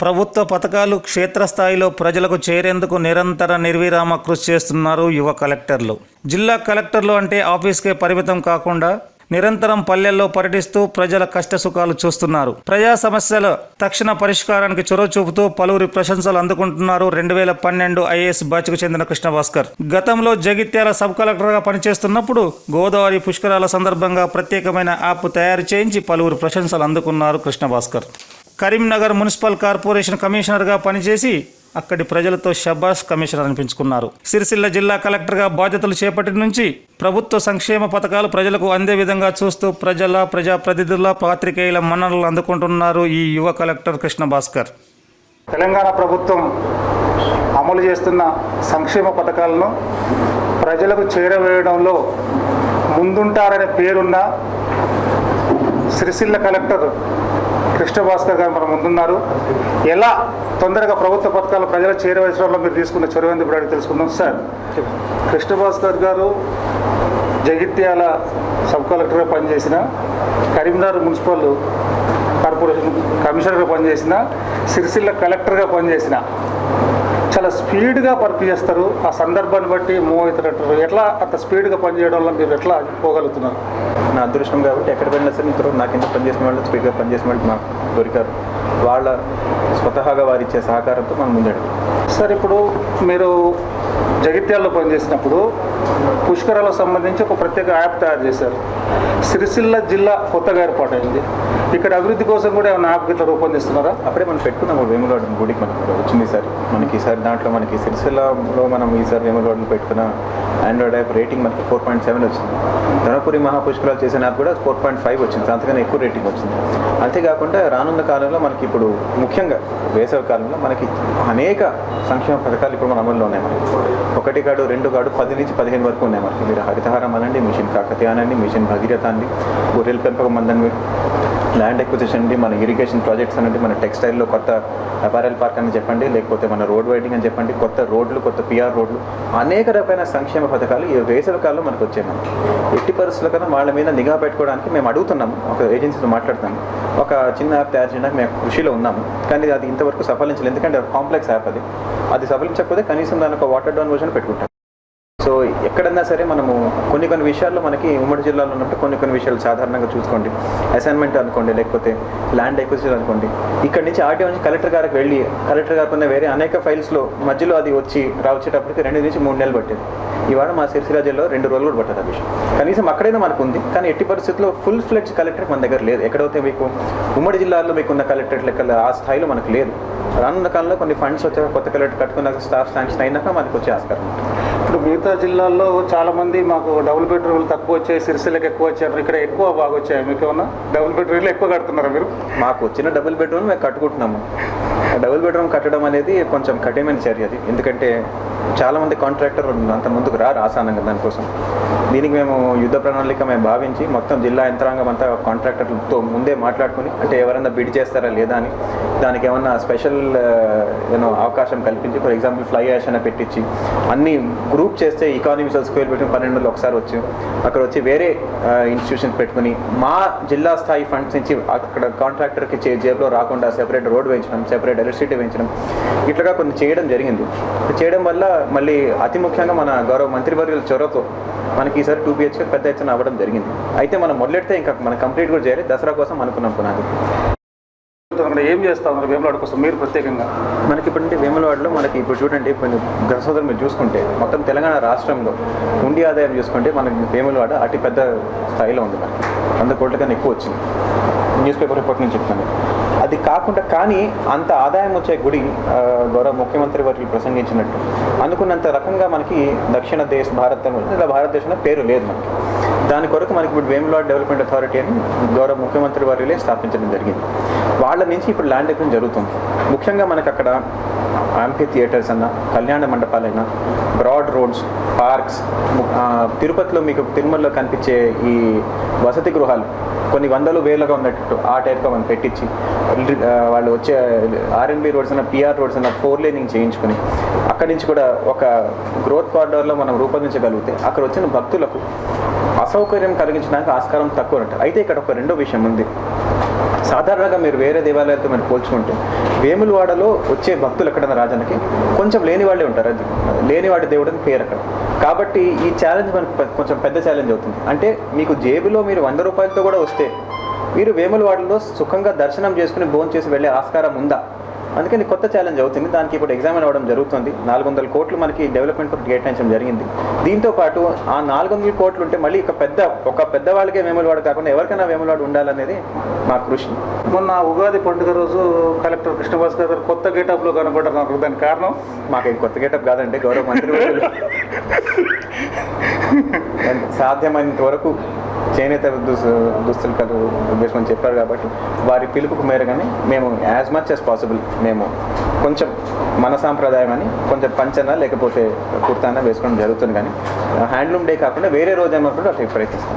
ప్రభుత్వ పథకాలు క్షేత్రస్థాయిలో ప్రజలకు చేరేందుకు నిరంతర నిర్విరామ కృషి చేస్తున్నారు యువ కలెక్టర్లు. జిల్లా కలెక్టర్లు అంటే ఆఫీస్కే పరిమితం కాకుండా నిరంతరం పల్లెల్లో పర్యటిస్తూ ప్రజల కష్ట సుఖాలు చూస్తున్నారు. ప్రజా సమస్యల తక్షణ పరిష్కారానికి చొరవ చూపుతూ పలువురి ప్రశంసలు అందుకుంటున్నారు రెండు వేల పన్నెండు ఐఏఎస్ బ్యాచ్కు చెందిన కృష్ణ భాస్కర్ గతంలో జగిత్యాల సబ్ కలెక్టర్గా పనిచేస్తున్నప్పుడు గోదావరి పుష్కరాల సందర్భంగా ప్రత్యేకమైన యాప్ తయారు చేయించి పలువురు ప్రశంసలు అందుకున్నారు కృష్ణ భాస్కర్ కరీంనగర్ మున్సిపల్ కార్పొరేషన్ కమిషనర్గా పనిచేసి అక్కడి ప్రజలతో షబాష్ కమిషనర్ అనిపించుకున్నారు. సిరిసిల్ల జిల్లా కలెక్టర్గా బాధ్యతలు చేపట్టి నుంచి ప్రభుత్వ సంక్షేమ పథకాలు ప్రజలకు అందే విధంగా చూస్తూ ప్రజల ప్రజాప్రతినిధుల పాత్రికేయుల మన్ననలు అందుకుంటున్నారు ఈ యువ కలెక్టర్ కృష్ణ భాస్కర్ తెలంగాణ ప్రభుత్వం అమలు చేస్తున్న సంక్షేమ పథకాలను ప్రజలకు చేరవేయడంలో ముందుంటారనే పేరున్న సిరిసిల్ల కలెక్టర్ కృష్ణ భాస్కర్ గారు మన ముందున్నారు. ఎలా తొందరగా ప్రభుత్వ పథకాలు ప్రజలకు చేరవేసడంలో మీరు తీసుకున్న చొరవ ఎందుకు ఇప్పుడు అడిగి తెలుసుకుందాం. సార్ కృష్ణ భాస్కర్ గారు జగిత్యాల సబ్ కలెక్టర్గా పనిచేసిన కరీంనగర్ మున్సిపల్ కార్పొరేషన్ కమిషనర్గా పనిచేసిన సిరిసిల్ల కలెక్టర్గా పనిచేసిన చాలా స్పీడ్గా వర్క్ చేస్తారు. ఆ సందర్భాన్ని బట్టి మూవ్ అవుతున్నట్టు. ఎట్లా అంత స్పీడ్గా పనిచేయడంలో మీరు ఎట్లా పోగలుగుతున్నారు నా అదృష్టం కాబట్టి ఎక్కడ వెళ్ళినా సరే ఇంతలో నాకు ఇంత పనిచేసిన వాళ్ళు స్పీడ్గా పనిచేసిన వాళ్ళు మాకు దొరికారు. వాళ్ళ స్వతహాగా వారు ఇచ్చే సహకారంతో మనం ముందడు సార్ ఇప్పుడు మీరు జగిత్యాలలో పనిచేసినప్పుడు పుష్కరాలకు సంబంధించి ఒక ప్రత్యేక యాప్ తయారు చేశారు. సిరిసిల్ల జిల్లా కొత్తగా ఏర్పాటైంది ఇక్కడ అభివృద్ధి కోసం కూడా ఏమైనా యాప్ ఇట్లా రూపొందిస్తున్నారా? అప్పుడే మనం పెట్టుకున్నాము వేములవాడ గుడికి మనకి వచ్చింది ఈసారి మనకి ఈసారి దాంట్లో మనకి సిరిసిల్లలో మనం ఈసారి వేములవాడలో పెట్టుకున్న ఆండ్రాయిడ్ యాప్ రేటింగ్ మనకి ఫోర్ పాయింట్ సెవెన్ వచ్చింది. ధనపురి మహాపుష్కరాలు చేసిన యాప్ కూడా ఫోర్ పాయింట్ ఫైవ్ వచ్చింది. అంతకన్నా ఎక్కువ రేటింగ్ వచ్చింది. అంతేకాకుండా రానున్న కాలంలో మనకి ఇప్పుడు ముఖ్యంగా వేసవి కాలంలో మనకి అనేక సంక్షేమ పథకాలు ఇప్పుడు మన అమల్లో ఉన్నాయి మనకి. ఒకటి కాడు రెండు కాడు పది నుంచి పదిహేను వరకు ఉన్నాయి మనకి. మీరు హరితహారం అనండి మిషన్ కాకతీయ అనండి మిషన్ భగీరథ అండి గొర్రెల పెంపకం అందండి ల్యాండ్ ఎక్విజిషన్ అండి మన ఇరిగేషన్ ప్రాజెక్ట్స్ అనండి మన టెక్స్టైల్లో కొత్త అపారల్ పార్క్ అని చెప్పండి లేకపోతే మన రోడ్ వైడింగ్ అని చెప్పండి కొత్త రోడ్లు కొత్త పిఆర్ రోడ్లు అనేక రకమైన సంక్షేమ పథకాలు ఈ వేసవి కాలంలో మనకు వచ్చాయి మనం ఎట్టి పరిస్థితుల కన్నా వాళ్ళ మీద నిఘా పెట్టుకోవడానికి మేము అడుగుతున్నాము ఒక ఏజెన్సీతో మాట్లాడుతాము ఒక చిన్న యాప్ తయారు చేయడానికి మేము కృషిలో ఉన్నాము. కానీ అది ఇంతవరకు సఫలించలేదు ఎందుకంటే కాంప్లెక్స్ యాప్ అది. అది సఫలించకపోతే కనీసం దానికి ఒక వాటర్ డౌన్ వర్షన్ పెట్టుకుంటాం సో ఎక్కడన్నా సరే మనము కొన్ని కొన్ని విషయాల్లో మనకి ఉమ్మడి జిల్లాలో ఉన్నప్పుడు కొన్ని కొన్ని విషయాలు సాధారణంగా చూసుకోండి. అసైన్మెంట్ అనుకోండి లేకపోతే ల్యాండ్ ఎక్విజిషన్ అనుకోండి. ఇక్కడ నుంచి ఆర్టీఓ నుంచి కలెక్టర్ గారికి వెళ్ళి కలెక్టర్ గారికి ఉన్న వేరే అనేక ఫైల్స్లో మధ్యలో అది వచ్చి రావచ్చేటప్పటికి రెండు నుంచి మూడు నెలలు పట్టేది. ఇవాళ మా సిరిసిల్ల జిల్లాలో రెండు రోజులు కూడా పట్టదు విషయం కనీసం అక్కడైనా మనకు ఉంది కానీ ఎట్టి పరిస్థితుల్లో ఫుల్ ఫ్లెడ్జ్ కలెక్టరేట్ మన దగ్గర లేదు. ఎక్కడైతే మీకు ఉమ్మడి జిల్లాల్లో మీకు ఉన్న కలెక్టరేట్ లెక్కల ఆ స్థాయిలో మనకు లేదు. రానున్న కాలంలో కొన్ని ఫండ్స్ వచ్చాక కొత్త కలెక్టర్ కట్టుకున్నాక స్టాఫ్ శాంక్షన్ అయినాక మనకు వచ్చే ఆస్కారం ఇప్పుడు మిగతా జిల్లాల్లో చాలా మంది మాకు డబుల్ బెడ్రూమ్లు తక్కువ వచ్చాయి సిరిసిల్లకి ఎక్కువ వచ్చాయి ఇక్కడ ఎక్కువ బాగా వచ్చాయి? మీకు ఏమన్నా డబుల్ బెడ్రూమ్లు ఎక్కువ కడుతున్నారా మీరు? మాకు వచ్చిన డబుల్ బెడ్రూమ్ మేము కట్టుకుంటున్నాము. డబుల్ బెడ్రూమ్ కట్టడం అనేది కొంచెం కఠినమైన చర్య అది. ఎందుకంటే చాలామంది కాంట్రాక్టర్ అంత ముందుకు రారు ఆసానంగా దానికోసం. దీనికి మేము యుద్ధ ప్రణాళిక మేము భావించి మొత్తం జిల్లా యంత్రాంగం అంతా కాంట్రాక్టర్లతో ముందే మాట్లాడుకుని అంటే ఎవరైనా బిడ్ చేస్తారా లేదా అని దానికి ఏమన్నా స్పెషల్ ఏమో uh, అవకాశం కల్పించి ఫర్ ఎగ్జాంపుల్ ఫ్లై యాష్ అని పెట్టించి అన్ని గ్రూప్ చేస్తే ఎకానమీస్ ఆఫ్ స్క్వేర్ పెట్టుకుని పన్నెండు ఒకసారి వచ్చి అక్కడ వచ్చి వేరే uh, ఇన్స్టిట్యూషన్ పెట్టుకుని మా జిల్లా స్థాయి ఫండ్స్ నుంచి అక్కడ కాంట్రాక్టర్కి చే జేబులో రాకుండా సెపరేట్ రోడ్ వేయించడం సెపరేట్ ఎలక్ట్రిసిటీ వేయించడం ఇట్లాగా కొన్ని చేయడం జరిగింది. చేయడం వల్ల మళ్ళీ అతి ముఖ్యంగా మన గౌరవ మంత్రివర్యుల చొరవతో మనకి ఈసారి టూ బిహెచ్కే పెద్ద ఎత్తున అవ్వడం జరిగింది. అయితే మనం మొదలెడితే ఇంకా మనం కంప్లీట్ కూడా చేయాలి దసరా కోసం అనుకున్నాం పునాది. అక్కడ ఏం చేస్తా? ఉన్నారు వేములాడ కోసం మీరు ప్రత్యేకంగా? మనకి ఇప్పుడు అంటే వేములవాడలో మనకి ఇప్పుడు చూడండి ఇప్పుడు గ్రహసోదరు మీరు చూసుకుంటే మొత్తం తెలంగాణ రాష్ట్రంలో ఉండి ఆదాయం చూసుకుంటే మనకి వేములవాడ అతి పెద్ద స్థాయిలో ఉంది. మనకి వంద కోట్ల కన్నా ఎక్కువ వచ్చింది. న్యూస్ పేపర్ రిపోర్ట్ నుంచి చెప్తాను అది కాకుండా కానీ అంత ఆదాయం వచ్చే గుడి గౌరవ ముఖ్యమంత్రి వారికి ప్రసంగించినట్టు. అనుకున్నంత రకంగా మనకి దక్షిణ దేశ భారతంలో భారతదేశంలో పేరు లేదు మనకి. దాని కొరకు మనకి ఇప్పుడు వేములాడ్ డెవలప్మెంట్ అథారిటీ అని గౌరవ ముఖ్యమంత్రి వారిలే స్థాపించడం జరిగింది. వాళ్ళ నుంచి ఇప్పుడు ల్యాండ్ ఎక్విజిషన్ జరుగుతుంది. ముఖ్యంగా మనకు అక్కడ ఆంఫీ థియేటర్స్ అన్న కళ్యాణ మండపాలైనా బ్రాడ్ రోడ్స్ పార్క్స్ తిరుపతిలో మీకు తిరుమలలో కనిపించే ఈ వసతి గృహాలు కొన్ని వందలు వేలుగా ఉన్నట్టు ఆ టైప్గా మనం పెట్టించి వాళ్ళు వచ్చే ఆర్ఎన్బి రోడ్స్ అన్న పిఆర్ రోడ్స్ అన్న ఫోర్ లేనింగ్ చేయించుకుని అక్కడి నుంచి కూడా ఒక గ్రోత్ కారిడార్లో మనం రూపొందించగలిగితే అక్కడ వచ్చిన భక్తులకు అసౌకర్యం కలిగించడానికి ఆస్కారం తక్కువ ఉంటుంది. అయితే ఇక్కడ ఒక రెండో విషయం ఉంది. సాధారణంగా మీరు వేరే దేవాలయాలతో మీరు పోల్చుకుంటే వేములవాడలో వచ్చే భక్తులు ఎక్కడన్నా రాజానికి? కొంచెం లేని వాళ్ళే ఉంటారు అది. లేనివాడి దేవుడు అని పేరు అక్కడ. కాబట్టి ఈ ఛాలెంజ్ మనకు కొంచెం పెద్ద ఛాలెంజ్ అవుతుంది. అంటే మీకు జేబులో మీరు వంద రూపాయలతో కూడా వస్తే మీరు వేములవాడలో సుఖంగా దర్శనం చేసుకుని భోజనం చేసి వెళ్ళే ఆస్కారం ఉందా? అందుకని కొత్త ఛాలెంజ్ అవుతుంది. దానికి ఇప్పుడు ఎగ్జామిన్ అవ్వడం జరుగుతుంది. నాలుగు వందల కోట్లు మనకి డెవలప్మెంట్ కేటాయించడం జరిగింది. దీంతో పాటు ఆ నాలుగు వందల కోట్లు ఉంటే మళ్ళీ ఒక పెద్ద ఒక పెద్దవాళ్ళకే వేములవాడ కాకుండా ఎవరికైనా వేములవాడ ఉండాలనేది మా కృషి. మొన్న ఉగాది పండుగ రోజు కలెక్టర్ కృష్ణభాస్కర్ గారు కొత్త గేటప్లో కనబడుతున్నారు దానికి కారణం. మాకు కొత్త గేటప్ కాదండి గౌరవ మంత్రి సాధ్యమైనంత వరకు చేనేత దుస్తులు కలు వేసుకొని చెప్పారు కాబట్టి వారి పిలుపుకు మేరగానే మేము యాజ్ మచ్ యాజ్ పాసిబుల్ మేము కొంచెం మన సాంప్రదాయం అని కొంచెం పంచనా లేకపోతే కుర్తాన వేసుకోవడం జరుగుతుంది కానీ హ్యాండ్లూమ్ డే కాకుండా వేరే రోజు అన్నప్పుడు అట్లా ప్రయత్నిస్తాం.